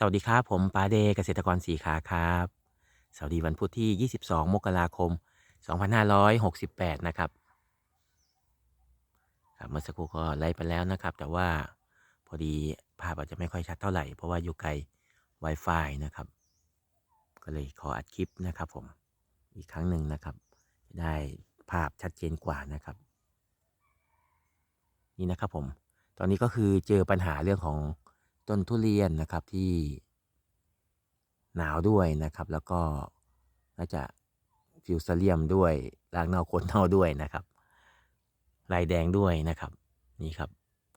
สวัสดีครับ ผมปาเดเกษตรกรสีขาครับ สวัสดีวันพุธที่ 22 มกราคม 2568 นะครับครับเมื่อสักครู่ก็ไล่ไปแล้วนะครับ แต่ว่าพอดีภาพอาจจะไม่ค่อยชัดเท่าไหร่ เพราะว่าอยู่ไกล Wi-Fi นะครับ ก็เลยขออัดคลิปนะครับผมอีกครั้งหนึ่งนะครับ ได้ภาพชัดเจนกว่านะครับ นี่นะครับผม ตอนนี้ก็คือเจอปัญหาเรื่องของ ต้นทุเรียนนะครับที่หนาวด้วยนะครับ แล้วก็น่าจะฟิวซาเลียมด้วยรากเน่าโคนเน่าด้วยนะครับ ลายแดงด้วยนะครับ นี่ครับ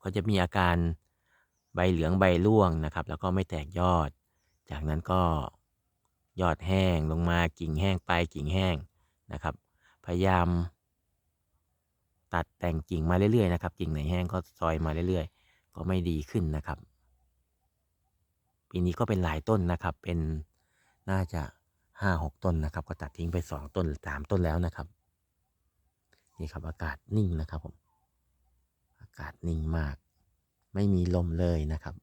ก็จะมีอาการใบเหลืองใบร่วงนะครับ แล้วก็ไม่แตกยอด จากนั้นก็ยอดแห้งลงมากิ่งแห้งปลายกิ่งแห้งนะครับ พยายาม ตัดแต่งกิ่งมาเรื่อยๆนะครับ กิ่งไหนแห้งก็ซอยมาเรื่อยๆ ก็ไม่ดีขึ้นนะครับ ปีนี้ก็เป็นหลายต้นนะครับ เป็นน่าจะห้าหกต้นนะครับ ก็ตัดทิ้งไปสองต้นสามต้นแล้วนะครับ นี่ครับอากาศนิ่งนะครับผม อากาศนิ่งมาก ไม่มีลมเลยนะครับ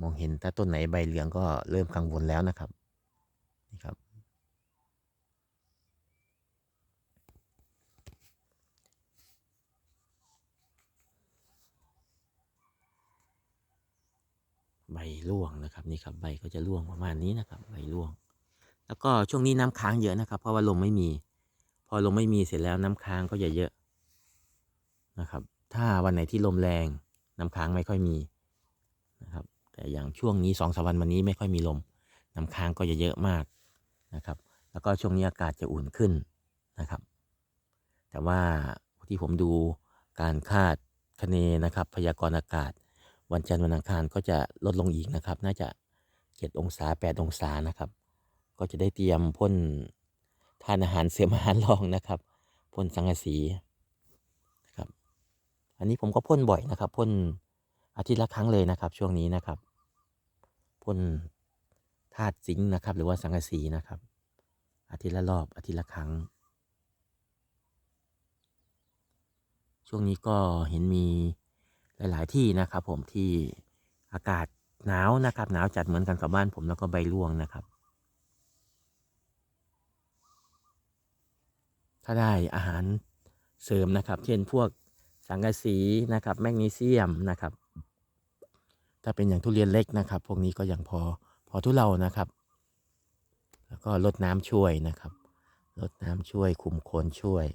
มองเห็นถ้าต้นไหนใบเหลืองก็เริ่มกังวลแล้วนะครับ นี่ครับ ใบร่วงนะครับนี่ครับใบก็จะร่วงประมาณนี้นะครับใบร่วง แล้วก็ช่วงนี้น้ำค้างเยอะนะครับ เพราะว่าลมไม่มี พอลมไม่มีเสร็จแล้วน้ำค้างก็จะเยอะนะครับ ถ้าวันไหนที่ลมแรงน้ำค้างไม่ค่อยมีนะครับ แต่อย่างช่วงนี้สองสามวันวันนี้ไม่ค่อยมีลม น้ำค้างก็จะเยอะมากนะครับ แล้วก็ช่วงนี้อากาศจะอุ่นขึ้นนะครับ แต่ว่าที่ผมดูการคาดคะเนนะครับ พยากรณ์อากาศ วันจันทร์วันอังคารก็จะลดลงอีกนะครับ น่าจะ7องศา 8 องศานะครับ ก็จะได้เตรียมพ่นทานอาหารเสริมอาหารรองนะครับพ่นสังกะสีนะครับ อันนี้ผมก็พ่นบ่อยนะครับพ่นอาทิตย์ละครั้งเลยนะครับ ช่วงนี้นะครับพ่นธาตุซิงค์นะครับ หรือว่าสังกะสีนะครับ อาทิตย์ละรอบอาทิตย์ละครั้ง ช่วงนี้ก็เห็นมี หลาย ๆ ที่นะครับ ผมที่อากาศหนาวนะครับ หนาวจัดเหมือนกันกับบ้านผมแล้วก็ใบร่วงนะครับ ถ้าได้อาหารเสริมนะครับ เช่นพวกสังกะสีนะครับ แมกนีเซียมนะครับ ถ้าเป็นอย่างทุเรียนเล็กนะครับ พวกนี้ก็ยังพอพอทุเรานะครับ แล้วก็ลดน้ำช่วยนะครับลดน้ำช่วยคุมโคนช่วย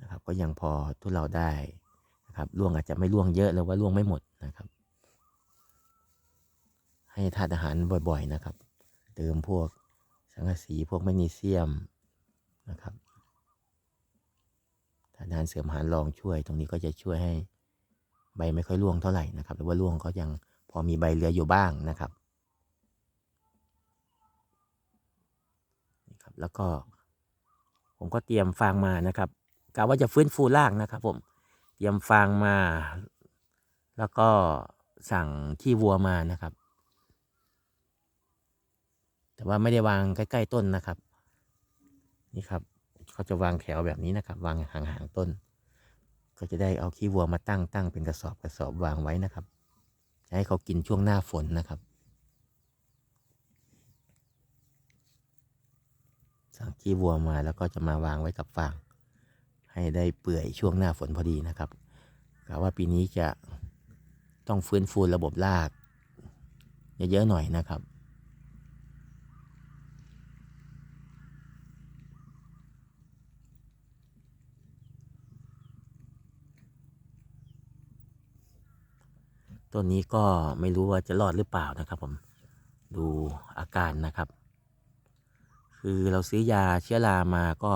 นะครับ ก็ยังพอทุเราได้ นะครับร่วงอาจจะไม่ร่วงเยอะหรือว่าร่วงไม่หมดนะครับ ให้ทานอาหารบ่อยๆนะครับ เติมพวกสังกะสีพวกแมกนีเซียมนะครับทานอาหารเสริมอาหารรองช่วย ตรงนี้ก็จะช่วยให้ใบไม่ค่อยร่วงเท่าไหร่นะครับ หรือว่าร่วงก็ยังพอมีใบเหลืออยู่บ้างนะครับนี่ครับ แล้วก็ผมก็เตรียมฟางมานะครับกะว่าจะฟื้นฟูรากนะครับผม เตรียมฟางมา แล้วก็สั่งขี้วัวมานะครับ แต่ว่าไม่ได้วางใกล้ ๆ ต้นนะครับ นี่ครับเขาจะวางแถวแบบนี้นะครับ วางห่างๆต้น ก็จะได้เอาขี้วัวมาตั้งตั้งเป็นกระสอบกระสอบวางไว้นะครับจะให้เขากินช่วงหน้าฝนนะครับ สั่งขี้วัวมาแล้วก็จะมาวางไว้กับฟาง ให้ได้เปื่อยช่วงหน้าฝนพอดีนะครับกะว่าปีนี้จะต้องฟื้นฟูระบบรากเยอะๆหน่อยนะครับ ต้นนี้ก็ไม่รู้ว่าจะรอดหรือเปล่านะครับผม ดูอาการนะครับ คือเราซื้อยาเชื้อรามาก็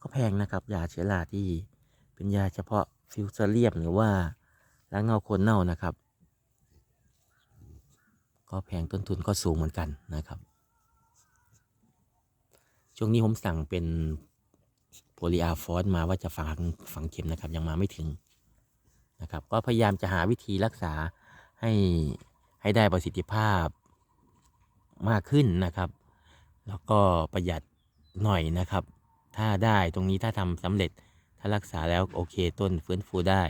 ก็แพงนะครับยาเชื้อราที่เป็นยาเฉพาะฟิวเซเรียมหรือว่าล้างเงาโคนเน่านะครับ ก็แพงต้นทุนก็สูงเหมือนกันนะครับ ช่วงนี้ผมสั่งเป็นโพลีอาฟอสมาว่าจะฝังฝังเข็มนะครับยังมาไม่ถึงนะครับ ก็พยายามจะหาวิธีรักษาให้ให้ได้ประสิทธิภาพมากขึ้นนะครับ แล้วก็ประหยัดหน่อยนะครับ ถ้าได้ตรงนี้ถ้าทำสำเร็จถ้ารักษาแล้วโอเคต้นฟื้นฟูได้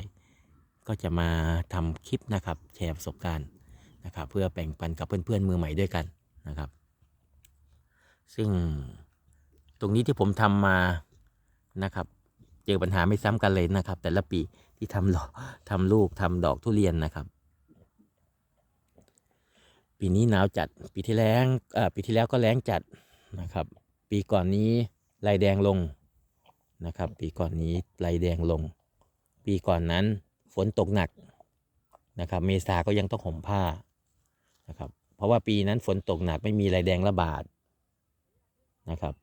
ก็จะมาทำคลิปนะครับ แชร์ประสบการณ์นะครับ เพื่อแบ่งปันกับเพื่อนๆมือใหม่ด้วยกันนะครับ ซึ่งตรงนี้ที่ผมทำมานะครับ เจอปัญหาไม่ซ้ำกันเลยนะครับ แต่ละปีที่ทำดอกทำลูกทำดอกทุเรียนนะครับ ปีนี้หนาวจัดปีที่แล้วปีที่แล้วก็แล้งจัดนะครับ ปีก่อนนี้ ลายแดงลงนะครับ ปีก่อนนี้ลายแดงลง ปีก่อนนั้นฝนตกหนักนะครับ เมษาก็ยังต้องห่มผ้านะครับ เพราะว่าปีนั้นฝนตกหนักไม่มีลายแดงระบาดนะครับ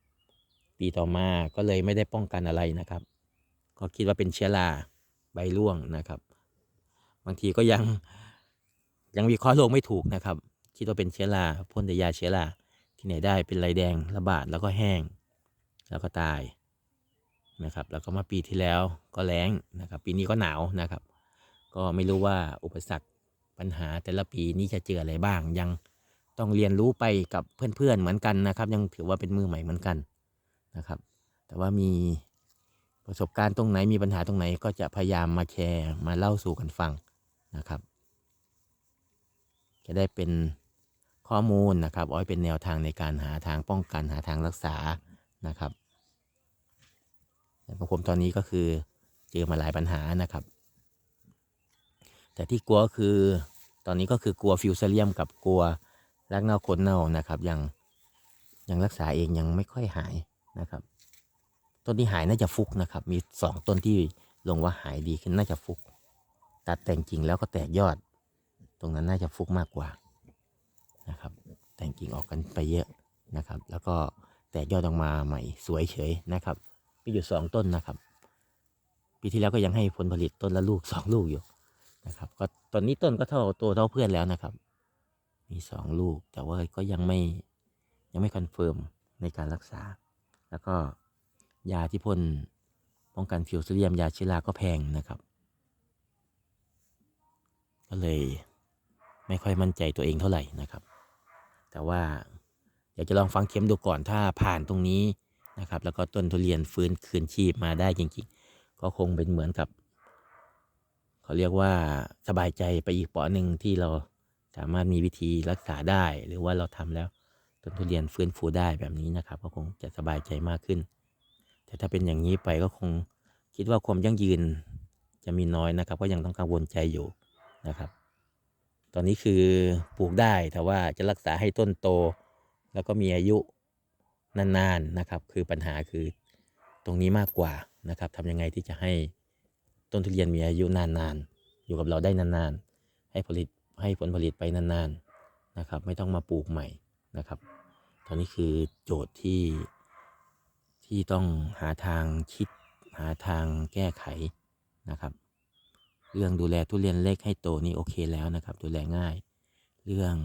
ปีต่อมาก็เลยไม่ได้ป้องกันอะไรนะครับ ก็คิดว่าเป็นเชื้อราใบร่วงนะครับ บางทีก็ยังยังวิเคราะห์โรคไม่ถูกนะครับ คิดว่าเป็นเชื้อราพ่นแต่ยาเชื้อราที่ไหนได้เป็นลายแดงระบาดแล้วก็แห้ง แล้วก็ตายนะครับ แล้วก็มาปีที่แล้วก็แล้งนะครับ ปีนี้ก็หนาวนะครับ ก็ไม่รู้ว่าอุปสรรคปัญหาแต่ละปีนี้จะเจออะไรบ้าง ยังต้องเรียนรู้ไปกับเพื่อนๆเหมือนกันนะครับ ยังถือว่าเป็นมือใหม่เหมือนกันนะครับ แต่ว่ามีประสบการณ์ตรงไหนมีปัญหาตรงไหนก็จะพยายามมาแชร์มาเล่าสู่กันฟังนะครับ จะได้เป็นข้อมูลนะครับเอาไว้เป็นแนวทางในการหาทางป้องกันหาทางรักษานะครับ ของผมตอนนี้ก็คือเจอมาหลายปัญหานะครับ แต่ที่กลัวคือตอนนี้ก็คือกลัวฟิวเซเลียมกับกลัวรักเน่าคนเน่านะครับ ยังยังรักษาเองยังไม่ค่อยหายนะครับ ต้นที่หายน่าจะฟุกนะครับ มีสองต้นที่ลงว่าหายดีขึ้นน่าจะฟุก ตัดแต่งกิ่งแล้วก็แตกยอด ตรงนั้นน่าจะฟุกมากกว่านะครับ แต่งกิ่งออกกันไปเยอะนะครับ แล้วก็แตกยอดออกมาใหม่สวยเฉยนะครับ มีอยู่สองต้นนะครับ ปีที่แล้วก็ยังให้ผลผลิตต้นละลูกสองลูกอยู่นะครับ ก็ตอนนี้ต้นก็เท่าตัวเท่าเพื่อนแล้วนะครับ มีสองลูกแต่ว่าก็ยังไม่ยังไม่คอนเฟิร์มในการรักษา แล้วก็ยาที่พ่นป้องกันฟิวเซเลียมยาเชื้อราก็แพงนะครับ ก็เลยไม่ค่อยมั่นใจตัวเองเท่าไหร่นะครับ แต่ว่าอยากจะลองฟังเข็มดูก่อนถ้าผ่านตรงนี้ นะครับ แล้วก็ต้นทุเรียนฟื้นคืนชีพมาได้จริงๆ ก็คงเป็นเหมือนกับ เขาเรียกว่าสบายใจไปอีกปาะหนึ่งที่เราสามารถมีวิธีรักษาได้ หรือว่าเราทำแล้วต้นทุเรียนฟื้นฟูได้แบบนี้นะครับ ก็คงจะสบายใจมากขึ้น แต่ถ้าเป็นอย่างนี้ไปก็คงคิดว่าความยั่งยืนจะมีน้อยนะครับ ก็ยังต้องกังวลใจอยู่นะครับ ตอนนี้คือปลูกได้แต่ว่าจะรักษาให้ต้นโต แล้วก็มีอายุ นานๆนะครับ คือปัญหาคือตรงนี้มากกว่านะครับทำยังไงที่จะให้ต้นทุเรียนมีอายุนานๆ อยู่กับเราได้นานๆ ให้ผลิตให้ผลผลิตไปนานๆนะครับ ไม่ต้องมาปลูกใหม่นะครับ ตอนนี้คือโจทย์ที่ที่ต้องหาทางคิดหาทางแก้ไขนะครับ เรื่องดูแลทุเรียนเล็กให้โตนี่โอเคแล้วนะครับ ดูแลง่าย เรื่อง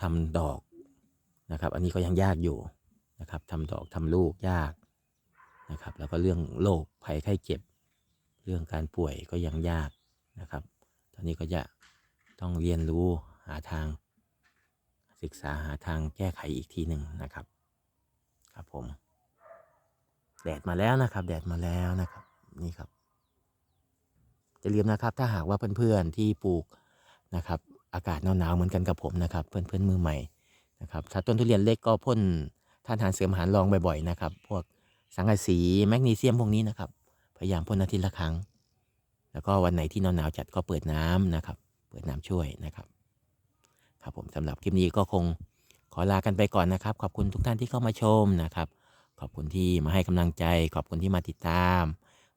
ทำดอก นะครับ อันนี้ก็ยังยากอยู่นะครับทำดอกทำลูกยากนะครับ แล้วก็เรื่องโรคภัยไข้เจ็บ เรื่องการป่วยก็ยังยากนะครับ ตอนนี้ก็จะต้องเรียนรู้หาทาง ศึกษาหาทางแก้ไขอีกทีหนึ่งนะครับ ครับผม แดดมาแล้วนะครับ แดดมาแล้วนะครับ นี่ครับจะลืมนะครับ ถ้าหากว่าเพื่อนๆที่ปลูกนะครับ อากาศหนาวๆเหมือนกันกับผมนะครับ เพื่อนๆมือใหม่ นะครับถ้าต้นทุเรียนเล็กก็พ่นท่านทานเสริมอาหารรองบ่อยๆนะครับ พวกสังกะสีแมกนีเซียมพวกนี้นะครับ พยายามพ่นอาทิตย์ละครั้ง แล้วก็วันไหนที่หนาวๆจัดก็เปิดน้ำนะครับ เปิดน้ำช่วยนะครับ ครับผมสำหรับคลิปนี้ก็คงขอลากันไปก่อนนะครับ ขอบคุณทุกท่านที่เข้ามาชมนะครับ ขอบคุณที่มาให้กำลังใจ ขอบคุณที่มาติดตาม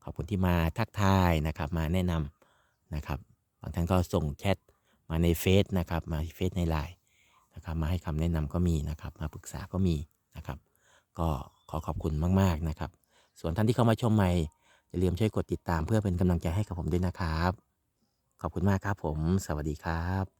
ขอบคุณที่มาทักทายนะครับ มาแนะนำนะครับ บางท่านก็ส่งแชทมาในเฟซนะครับ มาเฟซในไลน์ นะครับมาให้คำแนะนำก็มีนะครับ มาปรึกษาก็มีนะครับ ก็ขอขอบคุณมาก ๆนะครับ ส่วนท่านที่เข้ามาชมใหม่อย่าลืมช่วยกดติดตามเพื่อเป็นกำลังใจให้กับผมด้วยนะครับ ขอบคุณมากครับผม สวัสดีครับ